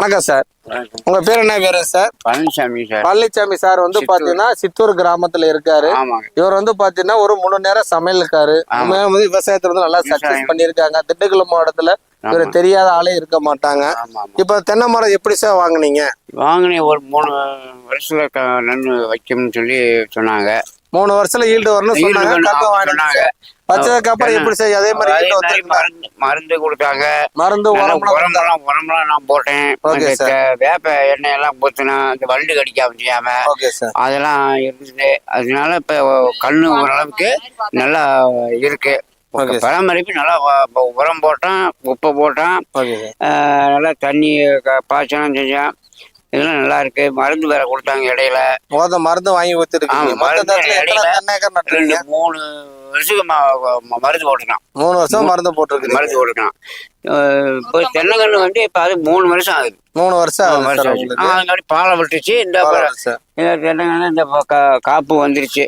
வணக்கம் சார். உங்க பேர் என்ன பேரு sir? Palaniswami sir. Palaniswami sir வந்து. பாத்தீங்கன்னா சித்தூர் கிராமத்துல இருக்காரு. இவர் வந்து பாத்தீங்கன்னா ஒரு மூணு நேரம். உண்மையா வந்து விவசாயத்துல வந்து நல்லா சக்சஸ் விவசாயம். பண்ணியிருக்காங்க. திண்டுக்கல் மாவட்டத்துல இவர். தெரியாத ஆளே இருக்க மாட்டாங்க. இப்ப தென்னை மரம் எப்படி சார் வாங்குனீங்க? வாங்கினேன். ஒரு மூணு வருஷத்துல நன்னு வைக்கணும்னு சொல்லி சொன்னாங்க. மூணு வருஷத்துல ஈல்டு வரணும் சொன்னாங்க. வச்சதுக்கு அப்புறம் எப்படி சார் அதே மாதிரி ஈல்டு வந்துருக்குங்களா? மருந்து மருந்து கொடுத்தாங்க. மருந்து உரமெல்லாம் உரமெல்லாம் நான் போட்டேன். த- வேப்ப எண்ணெய் எல்லாம் ஊத்துனா அந்த வண்டு கடிக்காம செய்யாம ஓகே அதெல்லாம் இருந்தது அதனால இப்ப கண்ணு ஓரளவுக்கு நல்லா இருக்கு. பராமரிப்பு நல்லா உரம் போட்டான் உப்பை போட்டான். ஓகே நல்லா தண்ணி பாய்ச்சலாம் செஞ்சேன் இதெல்லாம் நல்லா இருக்கு. மருந்து வேற கொடுத்தாங்க இடையில. மொத மருந்து வாங்கி தென்னை ஏக்கர் ரெண்டு மூணு வருஷத்துக்கு ம- ம- மருந்து போட்டுருக்கான். மூணு வருஷம் மருந்து போட்டிருக்கீங்க. மருந்து போட்டுருக்கான். இப்போ தென்னங்கன்று வந்து இப்போ அது மூணு வருஷம் ஆகுது. மூணு வருஷம் வருஷம் பாலை விட்டுச்சு இந்த தென்னங்கன்று இந்த காப்பு வந்துருச்சு.